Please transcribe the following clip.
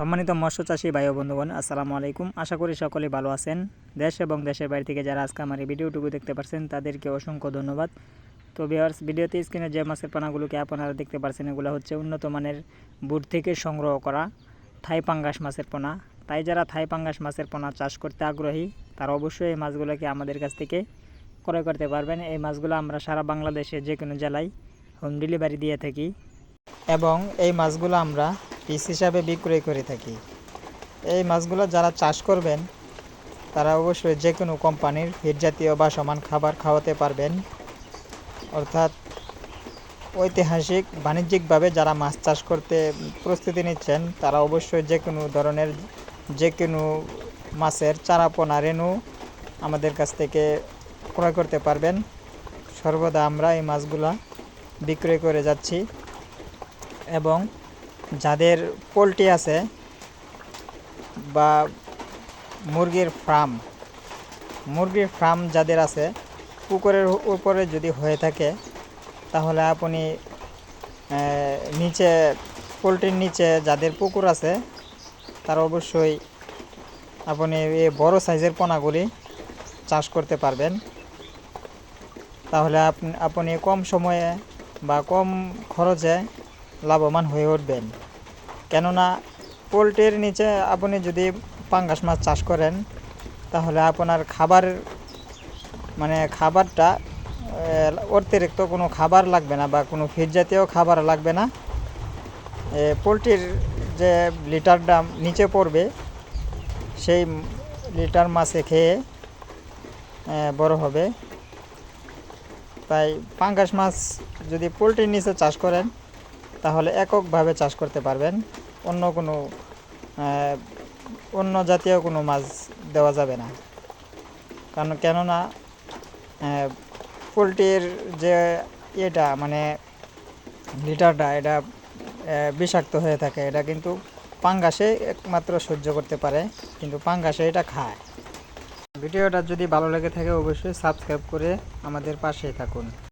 সম্মানিত মৎস্য চাষী ভাই বন্ধুগণ, আসসালামু আলাইকুম। আশা করি সকলে ভালো আছেন। দেশ এবং দেশের বাইরে থেকে যারা আজকে আমার এই ভিডিওটুকু দেখতে পারছেন, তাদেরকে অসংখ্য ধন্যবাদ। তো ভিউয়ার্স ভিডিওতে স্ক্রিনে যে মাছের পানাগুলোকে আপনারা দেখতে পারছেন, এগুলো হচ্ছে উন্নত মানের বুট থেকে সংগ্রহ করা থাই পাঙ্গাস মাছের পোনা। তাই যারা থাই পাঙ্গাস মাছের পোনা চাষ করতে আগ্রহী, তারা অবশ্যই এই মাছগুলোকে আমাদের কাছ থেকে ক্রয় করতে পারবেন। এই মাছগুলো আমরা সারা বাংলাদেশে যে কোনো জেলায় হোম ডেলিভারি দিয়ে থাকি। এবং এই মাছগুলো আমরা পিস হিসাবে বিক্রয় করে থাকি। এই মাছগুলো যারা চাষ করবেন, তারা অবশ্যই যে কোনো কোম্পানির ফিড জাতীয় বা সমান খাবার খাওয়াতে পারবেন। অর্থাৎ ঐতিহাসিক, বাণিজ্যিকভাবে যারা মাছ চাষ করতে প্রস্তুতি নিচ্ছেন, তারা অবশ্যই যে কোনো ধরনের যে কোনো মাছের চারাপোনা, রেণু আমাদের কাছ থেকে ক্রয় করতে পারবেন। সর্বদা আমরা এই মাছগুলা বিক্রয় করে যাচ্ছি এবং যাদের পোলট্রি আছে বা মুরগির ফার্ম মুরগির ফার্ম যাদের আছে, পুকুরের উপরে যদি হয়ে থাকে, তাহলে আপনি নিচে, পোলট্রির নিচে যাদের পুকুর আছে, তারা অবশ্যই আপনি এই বড় সাইজের পোনাগুলি চাষ করতে পারবেন। তাহলে আপনি আপনি কম সময়ে বা কম খরচে লাভবান হয়ে উঠবেন। কেননা, পোলট্রির নিচে আপনি যদি পাঙ্গাস মাছ চাষ করেন, তাহলে আপনার খাবার মানে খাবারটা অতিরিক্ত কোনো খাবার লাগবে না বা কোনো ফিড জাতীয় খাবার লাগবে না। পোলট্রির যে লিটারটা নিচে পড়বে, সেই লিটার মাছে খেয়ে বড় হবে। তাই পাঙ্গাস মাছ যদি পোলট্রির নিচে চাষ করেন তাহলে এককভাবে চাষ করতে পারবেন। অন্য কোনো অন্য জাতীয় কোনো মাছ দেওয়া যাবে না। কারণ কেননা পোলট্রির যে এটা মানে লিটারটা, এটা বিষাক্ত হয়ে থাকে। এটা কিন্তু পাঙ্গাসে একমাত্র সহ্য করতে পারে, কিন্তু পাঙ্গাসে এটা খায়। ভিডিওটা যদি ভালো লেগে থাকে, অবশ্যই সাবস্ক্রাইব করে আমাদের পাশেই থাকুন।